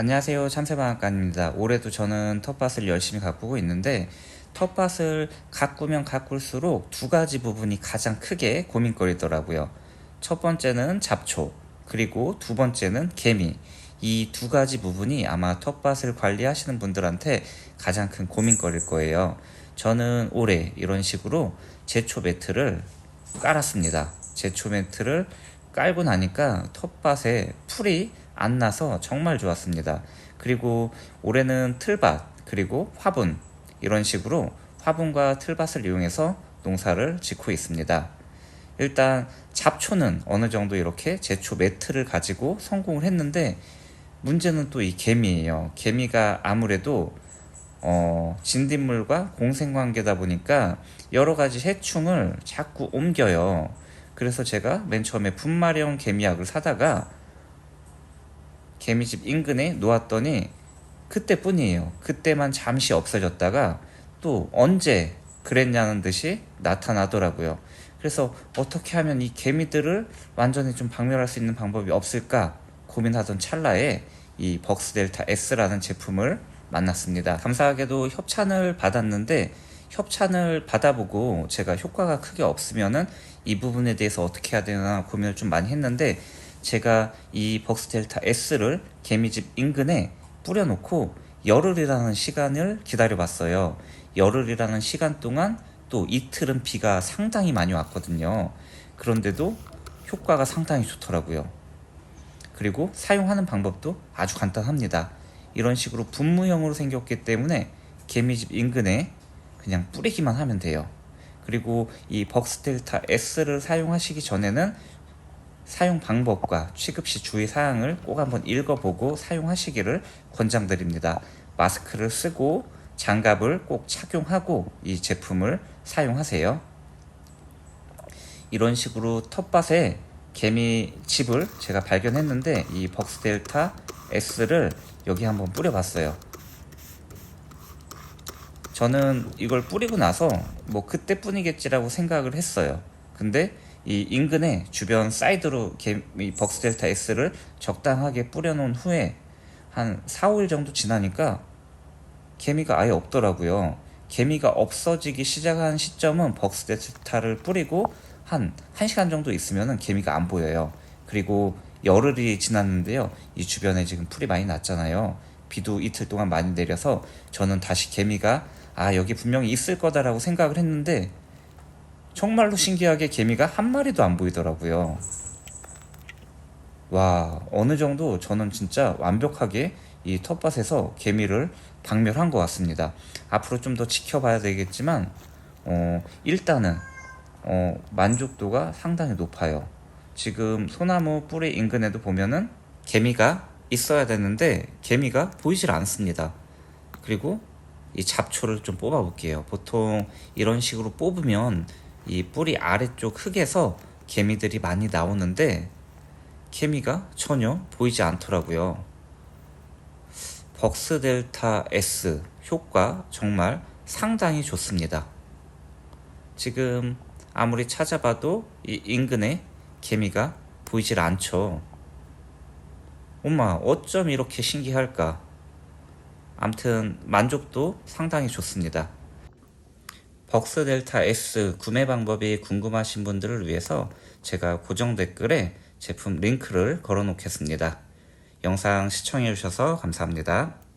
안녕하세요. 참새방앗간입니다. 올해도 저는 텃밭을 열심히 가꾸고 있는데 텃밭을 가꾸면 가꿀수록 두 가지 부분이 가장 크게 고민거리더라고요. 첫 번째는 잡초 그리고 두 번째는 개미. 이 두 가지 부분이 아마 텃밭을 관리하시는 분들한테 가장 큰 고민거리일 거예요. 저는 올해 이런 식으로 제초 매트를 깔았습니다. 제초 매트를 깔고 나니까 텃밭에 풀이 안 나서 정말 좋았습니다. 그리고 올해는 틀밭 그리고 화분 이런 식으로 화분과 틀밭을 이용해서 농사를 짓고 있습니다. 일단 잡초는 어느 정도 이렇게 제초 매트를 가지고 성공을 했는데 문제는 또 이 개미예요. 개미가 아무래도 어, 진딧물과 공생관계다 보니까 여러 가지 해충을 자꾸 옮겨요. 그래서 제가 맨 처음에 분마령 개미약을 사다가 개미집 인근에 놓았더니 그때뿐이에요. 그때만 잠시 없어졌다가 또 언제 그랬냐는 듯이 나타나더라고요. 그래서 어떻게 하면 이 개미들을 완전히 좀 박멸할 수 있는 방법이 없을까 고민하던 찰나에 이 벅스 델타 S라는 제품을 만났습니다. 감사하게도 협찬을 받았는데 협찬을 받아보고 제가 효과가 크게 없으면은 이 부분에 대해서 어떻게 해야 되나 고민을 좀 많이 했는데 제가 이 벅스델타 S를 개미집 인근에 뿌려놓고 열흘이라는 시간을 기다려봤어요. 열흘이라는 시간 동안 또 이틀은 비가 상당히 많이 왔거든요. 그런데도 효과가 상당히 좋더라고요. 그리고 사용하는 방법도 아주 간단합니다. 이런 식으로 분무형으로 생겼기 때문에 개미집 인근에 그냥 뿌리기만 하면 돼요. 그리고 이 벅스델타 S를 사용하시기 전에는 사용 방법과 취급 시 주의 사항을 꼭 한번 읽어보고 사용하시기를 권장드립니다. 마스크를 쓰고 장갑을 꼭 착용하고 이 제품을 사용하세요. 이런 식으로 텃밭에 개미 집을 제가 발견했는데 이 벅스델타 S를 여기 한번 뿌려봤어요. 저는 이걸 뿌리고 나서 뭐 그때 뿐이겠지라고 생각을 했어요. 근데 이 인근에 주변 사이드로 개미 벅스 델타 S를 적당하게 뿌려놓은 후에 한 4, 5일 정도 지나니까 개미가 아예 없더라고요. 개미가 없어지기 시작한 시점은 벅스 델타를 뿌리고 한 1시간 정도 있으면 개미가 안 보여요. 그리고 열흘이 지났는데요. 이 주변에 지금 풀이 많이 났잖아요. 비도 이틀 동안 많이 내려서 저는 다시 개미가 아 여기 분명히 있을 거다라고 생각을 했는데 정말로 신기하게 개미가 한 마리도 안 보이더라고요. 와 어느 정도 저는 진짜 완벽하게 이 텃밭에서 개미를 박멸한 것 같습니다. 앞으로 좀 더 지켜봐야 되겠지만 어, 일단은 어, 만족도가 상당히 높아요. 지금 소나무 뿌리 인근에도 보면은 개미가 있어야 되는데 개미가 보이질 않습니다. 그리고 이 잡초를 좀 뽑아 볼게요. 보통 이런 식으로 뽑으면 이 뿌리 아래쪽 흙에서 개미들이 많이 나오는데 개미가 전혀 보이지 않더라고요. 벅스 델타 S 효과 정말 상당히 좋습니다. 지금 아무리 찾아봐도 이 인근에 개미가 보이질 않죠. 엄마, 어쩜 이렇게 신기할까? 암튼 만족도 상당히 좋습니다. 벅스 델타 S 구매 방법이 궁금하신 분들을 위해서 제가 고정 댓글에 제품 링크를 걸어 놓겠습니다. 영상 시청해 주셔서 감사합니다.